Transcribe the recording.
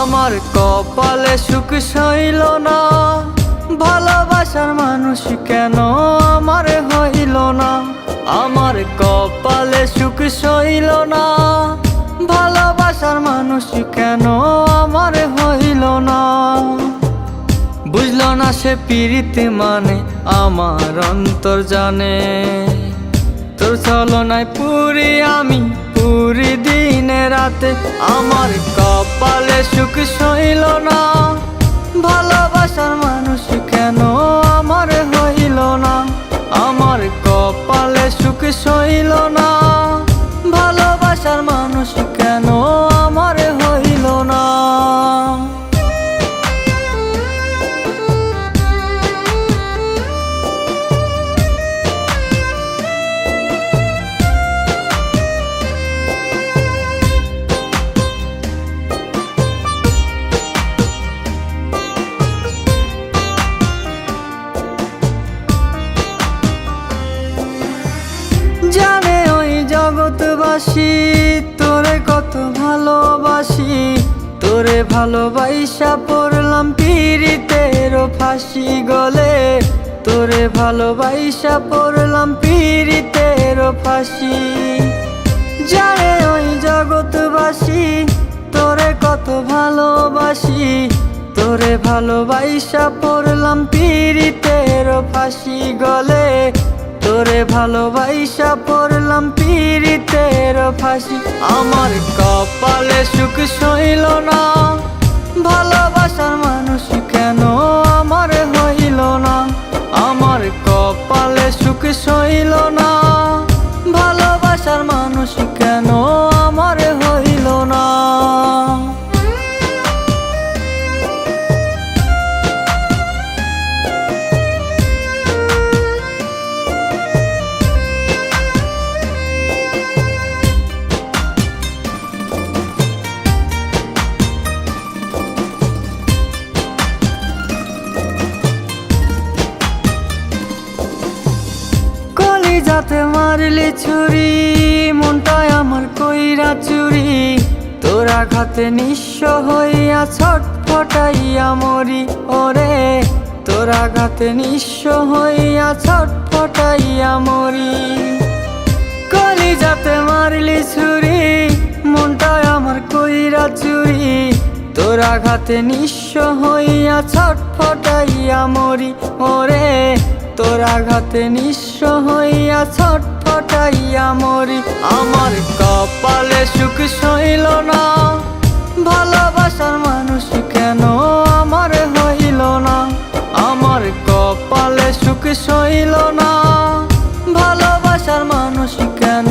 আমার কপালে সুখ সইল না, ভালোবাসার মানুষ কেন আমার হইল না? আমার কপালে সুখ সইল না, ভালোবাসার মানুষ কেন আমার হইল না? বুঝলো না সে পিরিতে মানে আমার অন্তর জানে। তোর চলনায় পুরি আমি, পুরি দিনে রাতে আমার কপালে সুখ সইল না, ভালোবাসার মানুষ কেন আমার হইল না? আমার কপালে সুখ সইল না জগৎবাসী তোরে কত ভালোবাসি। তোরে ভালোবাসা পড়লাম পিরিতের ফাঁসি গলে। তোরে ভালোবাসা পড়লাম পিরিতের ফাঁসি। জানে ওই জগৎবাসী, তোরে কত ভালোবাসি। তোরে ভালোবাসা পড়লাম পিরিতের ফাঁসি গলে। তোরে ভালোবাসা পড়লাম পিরিতের ফাঁসি আমার কপালে সুখ সইল না। ভালোবাসার মানুষ যাতে মারলি ছুরি মনটায় আমার কইরা চুরি। তোরা ঘাতে নিঃস্ব হইয়া ছটফটাইয়া মরি ওরে। তোরা ঘাতে নিঃস্ব হইয়া ছটফটাইয়া মরি কলি যাতে মারলি ছুরি মনটায় আমার কইরা চুরি। তোরা ঘাতে নিঃস্ব হইয়া ছটফটাইয়া মরি ওরে। তোরা ঘাতে নিঃস্ব হইয়া ছটফটাইয়া মরি। আমার কপালে সুখ সইল না। ভালোবাসার মানুষ কেন আমার হইল না? আমার কপালে সুখ সইল না। ভালোবাসার মানুষ কেন